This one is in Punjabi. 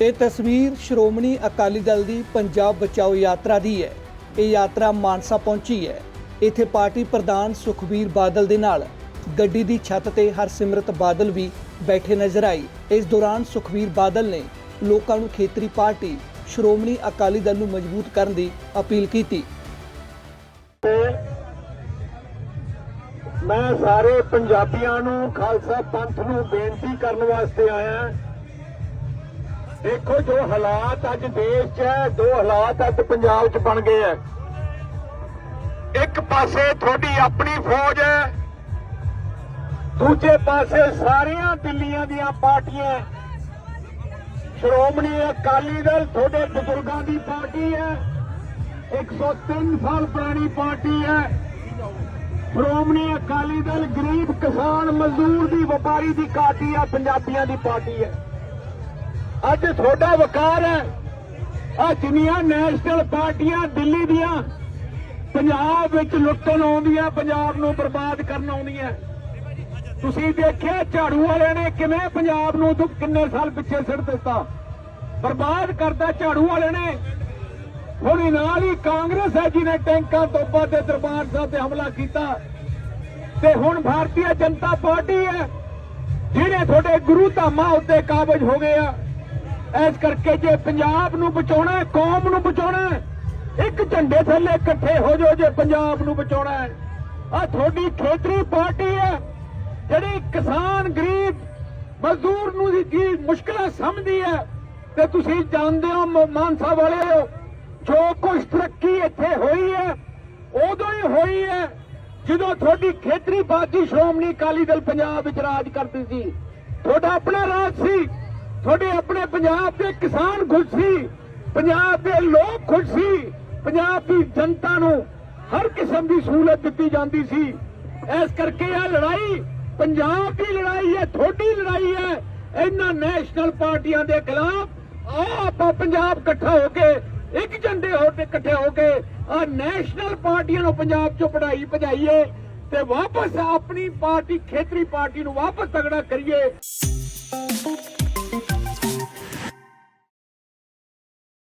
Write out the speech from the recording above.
ਇਹ ਤਸਵੀਰ ਸ਼੍ਰੋਮਣੀ ਅਕਾਲੀ ਦਲ ਦੀ ਪੰਜਾਬ ਬਚਾਓ ਯਾਤਰਾ ਦੀ ਹੈ। ਇਹ ਯਾਤਰਾ ਮਾਨਸਾ ਪਹੁੰਚੀ ਹੈ। ਇੱਥੇ ਪਾਰਟੀ ਪ੍ਰਧਾਨ ਸੁਖਬੀਰ ਬਾਦਲ ਦੇ ਨਾਲ ਗੱਡੀ ਦੀ ਛੱਤ ਤੇ ਹਰਸਿਮਰਤ ਬਾਦਲ ਵੀ ਬੈਠੇ ਨਜ਼ਰ ਆਈ ਇਸ ਦੌਰਾਨ ਸੁਖਬੀਰ ਬਾਦਲ ਨੇ ਲੋਕਾਂ ਨੂੰ ਖੇਤਰੀ ਪਾਰਟੀ, ਸ਼੍ਰੋਮਣੀ ਅਕਾਲੀ ਦਲ ਨੂੰ ਮਜ਼ਬੂਤ ਕਰਨ ਦੀ ਅਪੀਲ ਕੀਤੀ। ਮੈਂ ਸਾਰੇ ਪੰਜਾਬੀਆਂ ਨੂੰ, ਖਾਲਸਾ ਪੰਥ ਨੂੰ ਬੇਨਤੀ ਕਰਨ ਵਾਸਤੇ ਆਇਆ ਦੇਖੋ ਜੋ ਹਾਲਾਤ ਅੱਜ ਦੇਸ਼ 'ਚ ਹੈ ਦੋ ਹਾਲਾਤ ਅੱਜ ਪੰਜਾਬ 'ਚ ਬਣ ਗਏ ਹੈ। ਇੱਕ ਪਾਸੇ ਤੁਹਾਡੀ ਆਪਣੀ ਫੌਜ ਹੈ, ਦੂਜੇ ਪਾਸੇ ਸਾਰੀਆਂ ਦਿੱਲੀਆਂ ਦੀਆਂ ਪਾਰਟੀਆਂ ਸ਼੍ਰੋਮਣੀ ਅਕਾਲੀ ਦਲ ਤੁਹਾਡੇ ਬਜ਼ੁਰਗਾਂ ਦੀ ਪਾਰਟੀ ਹੈ 103 ਸਾਲ ਪੁਰਾਣੀ ਪਾਰਟੀ ਹੈ। ਸ਼੍ਰੋਮਣੀ ਅਕਾਲੀ ਦਲ ਗਰੀਬ ਕਿਸਾਨ ਮਜ਼ਦੂਰ ਦੀ ਵਪਾਰੀ ਦੀ ਪਾਰਟੀ ਆ ਪੰਜਾਬੀਆਂ ਦੀ ਪਾਰਟੀ ਹੈ। ਅੱਜ ਤੁਹਾਡਾ ਵਕਾਰ ਹੈ। ਆ ਜਿੰਨੀਆਂ ਨੈਸ਼ਨਲ ਪਾਰਟੀਆਂ ਦਿੱਲੀ ਦੀਆਂ, ਪੰਜਾਬ ਵਿੱਚ ਲੁੱਟਣ ਆਉਂਦੀਆਂ, ਪੰਜਾਬ ਨੂੰ ਬਰਬਾਦ ਕਰਨ ਆਉਂਦੀਆਂ। ਤੁਸੀਂ ਦੇਖਿਆ ਝਾੜੂ ਵਾਲਿਆਂ ਨੇ ਕਿਵੇਂ ਪੰਜਾਬ ਨੂੰ ਤੋਂ ਕਿੰਨੇ ਸਾਲ ਪਿੱਛੇ ਸਿੱਟ ਦਿੱਤਾ। ਬਰਬਾਦ ਕਰਦਾ ਝਾੜੂ ਵਾਲਿਆਂ ਨੇ। ਹੁਣ ਨਾਲ ਹੀ ਕਾਂਗਰਸ ਹੈ ਜਿਹਨੇ ਟੈਂਕਾਂ ਤੋਪਾਂ ਤੇ ਦਰਬਾਰ ਸਾਹਿਬ ਤੇ ਹਮਲਾ ਕੀਤਾ। ਤੇ ਹੁਣ ਭਾਰਤੀ ਜਨਤਾ ਪਾਰਟੀ ਹੈ ਜਿਹੜੇ ਤੁਹਾਡੇ ਗੁਰੂ ਧਾਮਾਂ ਉੱਤੇ ਕਾਬਜ ਹੋ ਗਏ ਆ। ਇਸ ਕਰਕੇ ਜੇ ਪੰਜਾਬ ਨੂੰ ਬਚਾਉਣਾ ਕੌਮ ਨੂੰ ਬਚਾਉਣਾ ਹੈ, ਇੱਕ ਝੰਡੇ ਥੱਲੇ ਇਕੱਠੇ ਹੋ ਜਾਓ ਜੇ ਪੰਜਾਬ ਨੂੰ ਬਚਾਉਣਾ ਹੈ। ਆ ਤੁਹਾਡੀ ਖੇਤਰੀ ਪਾਰਟੀ ਹੈ, ਜਿਹੜੀ ਕਿਸਾਨ, ਗਰੀਬ, ਮਜ਼ਦੂਰ ਨੂੰ ਦੀ ਕੀ ਮੁਸ਼ਕਲਾਂ ਸਮਝਦੀ ਹੈ, ਤੇ ਤੁਸੀਂ ਜਾਣਦੇ ਹੋ ਮ- ਮਾਨਸਾ ਵਾਲਿਓ ਜੋ ਕੁਝ ਤਰੱਕੀ ਇੱਥੇ ਹੋਈ ਹੈ, ਉਦੋਂ ਹੀ ਹੋਈ ਹੈ, ਜਦੋਂ ਤੁਹਾਡੀ ਖੇਤਰੀ ਬਾਜੀ ਸ਼੍ਰੋਮਣੀ ਅਕਾਲੀ ਦਲ ਪੰਜਾਬ ਵਿੱਚ ਰਾਜ ਕਰਦੀ ਸੀ। ਤੁਹਾਡਾ ਆਪਣਾ ਰਾਜ ਸੀ। ਤੁਹਾਡੇ ਆਪਣੇ ਪੰਜਾਬ ਦੇ ਕਿਸਾਨ ਖੁਸ਼ ਸੀ, ਪੰਜਾਬ ਦੇ ਲੋਕ ਖੁਸ਼ ਸੀ, ਪੰਜਾਬ ਦੀ ਜਨਤਾ ਨੂੰ ਹਰ ਕਿਸਮ ਦੀ ਸਹੂਲਤ ਦਿੱਤੀ ਜਾਂਦੀ ਸੀ। ਇਸ ਕਰਕੇ ਇਹ ਲੜਾਈ, ਪੰਜਾਬ ਦੀ ਲੜਾਈ ਹੈ, ਤੁਹਾਡੀ ਲੜਾਈ ਹੈ। ਇਹਨਾਂ ਨੈਸ਼ਨਲ ਪਾਰਟੀਆਂ ਦੇ ਖਿਲਾਫ ਆਓ ਆਪਾਂ ਪੰਜਾਬ ਇਕੱਠਾ ਹੋ ਕੇ, ਇੱਕ ਝੰਡੇ ਹੋ ਕੇ ਇਕੱਠੇ ਹੋ ਕੇ ਆ ਨੈਸ਼ਨਲ ਪਾਰਟੀਆਂ ਨੂੰ ਪੰਜਾਬ ਚੋਂ ਪੜਾਈ ਭਜਾਈਏ ਤੇ ਵਾਪਸ ਆਪਣੀ ਪਾਰਟੀ, ਖੇਤਰੀ ਪਾਰਟੀ ਨੂੰ ਵਾਪਸ ਤਗੜਾ ਕਰੀਏ।